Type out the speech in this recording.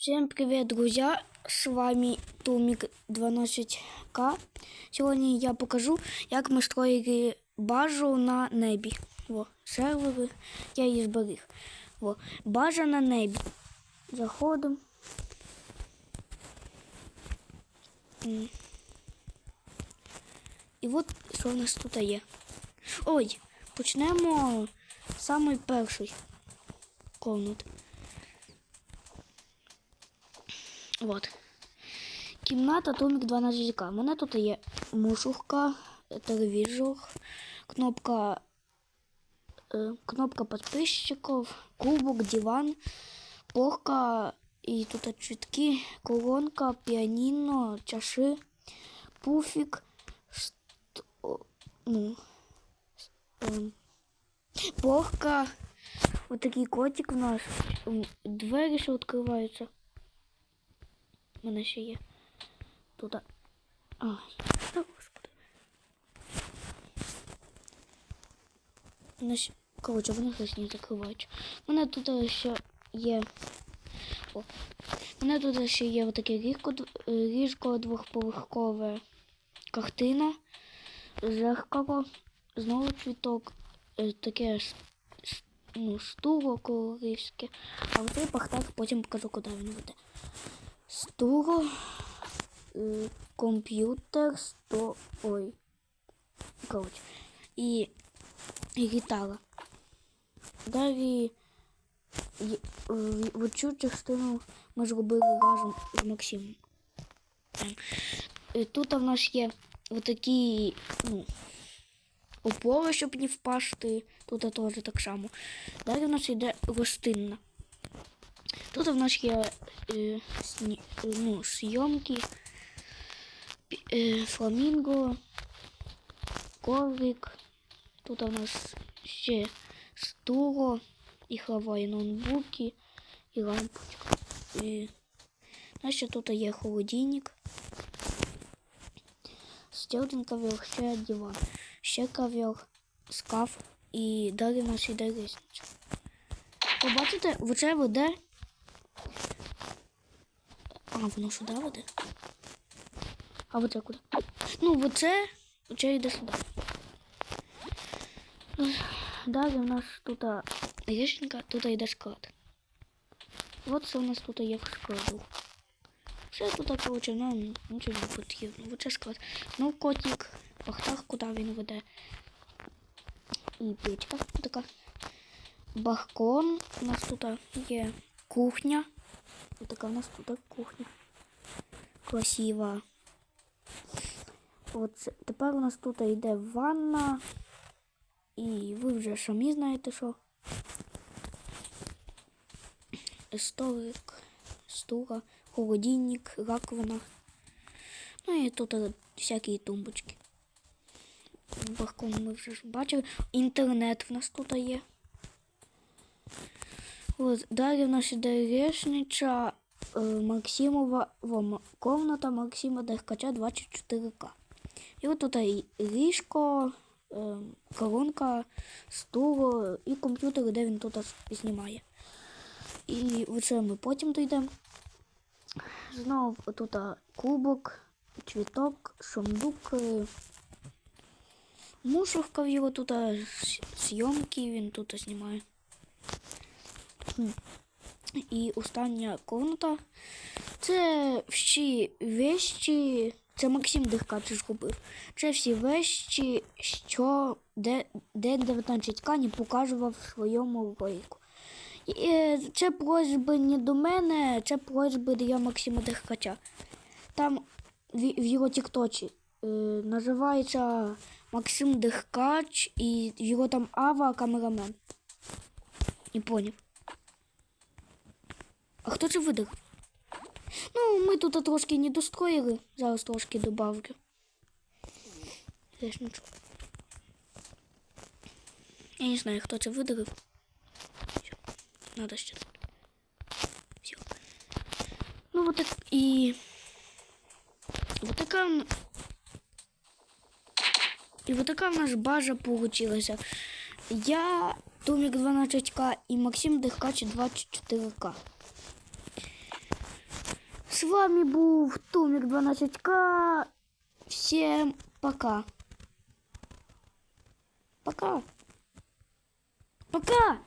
Всем привет, друзья! С вами Тумик 12К. Сьогодні я покажу, як ми строїли базу на небі. Во, сервери, я її зберіг. Во, база на небі. Заходимо. М. І от що в нас тут є. Ой, почнемо з самої першої комнати. От. Кімната Томік 12 к У мене тут є мушурка, телевізор, кнопка, е, кнопка підписчиків, кубок, диван, порка і тут чітки, колонка, піаніно, чаши, пуфік, ст- ну, ем, порка, отакий котик у нас, двері, що відкриваються. У мене ще є. Тут. Ай, та господи. Ще... Коротше, вони щось не закривають. У мене тут ще є. О. У мене тут ще є отаке е, ліжко двохповерхове картина, зеркало, знову цвіток, е, таке с- ну, стуло королівське. А оцей пахтак потім покажу, куди він веде. Стуло, е, комп'ютер, сто. Ой. Коротше. І, і гітара. Далі є- в- в цю частину ми зробили разом з Максимом. Е, Тут в нас є отакі, ну, опори, щоб не впасти. Тут теж так само. Далі у нас йде гостинна. Тут у нас є е, сні, ну, зйомки, пі- е, фламінго, коврик. Тут у нас ще стуло, ігрові ноутбуки і лампочка. Нас ще тут є холодильник. Ще один ковер, ще диван, ще ковер, скаф і далі у нас йде лестниця. Побачите, оце веде а, воно сюди веде? А оце куди? Ну, оце, оце йде сюди. Далі у нас тут річенька, тут йде склад. От це у нас тут є складу. Все тут, коротше, нам нічого не потрібно. Оце склад. Ну, котик, пахтах, куди він веде. І печка така. Балкон. У нас тут є кухня. Ось така у нас тут кухня. Красива. От тепер у нас тут йде ванна. І ви вже самі знаєте, що. Столик, стула, холодильник, раковина. Ну і тут е, всякі тумбочки. Балкон ми вже ж бачили. Інтернет в нас тут є. От, далі в нас іде лестниця е, Максимова во, комната Максима Деркача 24К. І от тут ліжко, е, колонка, стул і комп'ютер, де він тут знімає. І оце ми потім дійдемо. Знову тут кубок, цвіток, шумдук. Мушурка в його тут зйомки, він тут знімає. І остання комната. Це всі вещі. Це Максим Деркач зробив. Це всі вещі, що де, де 19К не показував в своєму ролику. І е, це просьби не до мене, це просьби для Максима Деркача. Там в, його тікточі е, називається Максим Деркач і його там Ава камерамен. Не поняв. А хто це видав? Ну, ми тут трошки не достроїли. Зараз трошки добавлю. Нічого. Я не знаю, хто це видавив. Надо ще. Все. Ну, вот так і. Вот така. І вот така в нас база получилася. Я Томік 12К і Максим Дихкач 24К. З вами був Тумик 12К. Всем пока. Пока. Пока.